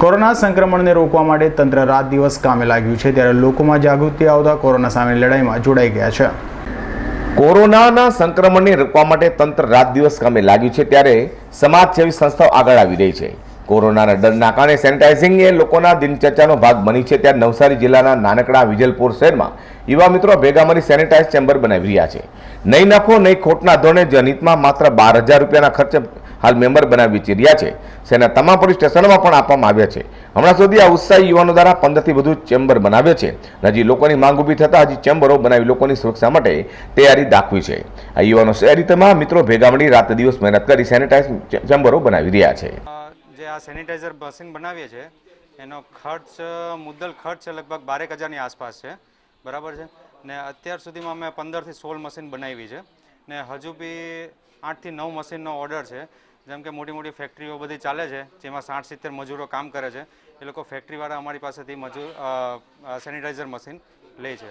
Corona સંક્રમણને રોકવા માટે તંત્ર રાત દિવસ કામે લાગ્યું છે ત્યારે લોકોમાં જાગૃતિ આવતા કોરોના સામેની લડાઈમાં જોડાઈ ગયા છે. કોરોનાના સંક્રમણને રોકવા માટે તંત્ર રાત દિવસ કામે લાગ્યું છે ત્યારે સમાજસેવી સંસ્થાઓ આગળ આવી રહી છે. કોરોનાના ડરના કારણે સેનિટાઇઝિંગ એ લોકોના દિનચર્ચાનો ભાગ બની છે ત્યારે નવસારી જિલ્લાના નાનકડા વિજલપુર શહેરમાં યુવા મિત્રો ભેગા મળી સેનિટાઇઝ ચેમ્બર બનાવી રહ્યા છે. નહીં નફો, નહીં ખોટના ધોરણે જનિતમાં માત્ર બાર હજાર રૂપિયાના ખર્ચે હાલ મેમ્બર બનાવી વેચી રહ્યા છે. શહેરના તમામ પોલીસ સ્ટેશનોમાં પણ આપવામાં આવ્યા છે. હમણાં સુધી આ ઉત્સાહી યુવાનો દ્વારા પંદરથી વધુ ચેમ્બર બનાવ્યો છે. હજી લોકોની માંગ ઊભી થતાં હજી ચેમ્બરો બનાવી લોકોની સુરક્ષા માટે તૈયારી દાખવી છે. આ યુવાનો શહેરી તમામ મિત્રો ભેગા મળી રાત દિવસ મહેનત કરી સેનિટાઇઝ ચેમ્બરો બનાવી રહ્યા છે. જે આ સેનિટાઈઝર મશીન બનાવીએ છીએ, એનો ખર્ચ, મુદ્દલ ખર્ચ લગભગ બારેક હજારની આસપાસ છે. બરાબર છે? ને અત્યાર સુધીમાં અમે પંદરથી સોળ મશીન બનાવી છે. ને હજુ બી આઠથી નવ મશીનનો ઓર્ડર છે. જેમ કે મોટી મોટી ફેક્ટરીઓ બધી ચાલે છે, જેમાં સાઠ સિત્તેર મજૂરો કામ કરે છે. એ લોકો ફેક્ટરીવાળા અમારી પાસેથી મજૂર સેનિટાઈઝર મશીન લે છે.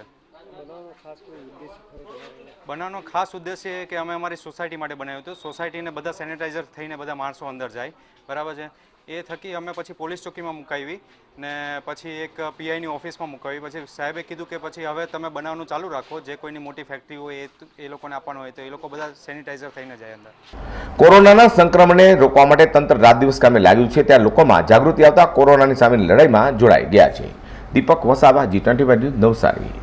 બનાવવાનો ખાસ ઉદ્દેશ્ય એ કે અમે અમારી સોસાયટી માટે બનાવ્યું હતું. સોસાયટીને બધા સેનિટાઈઝર થઈને બધા માણસો અંદર જાય. બરાબર છે? એ થકી અમે પછી પોલીસ ચોકીમાં મુકાવી ને પછી એક પીઆઈની ઓફિસમાં મુકાવી. પછી સાહેબે કીધું કે પછી હવે તમે બનાવવાનું ચાલુ રાખો. જે કોઈની મોટી ફેક્ટરી હોય એ લોકોને આપવાનું હોય તો એ લોકો બધા સેનિટાઈઝર થઈને જાય અંદર. કોરોનાના સંક્રમણને રોકવા માટે તંત્ર રાત દિવસ કામે લાગ્યું છે. ત્યાં લોકોમાં જાગૃતિ આવતા કોરોનાની સામેની લડાઈમાં જોડાઈ ગયા છે. Deepak Vasava, G twenty Navsari.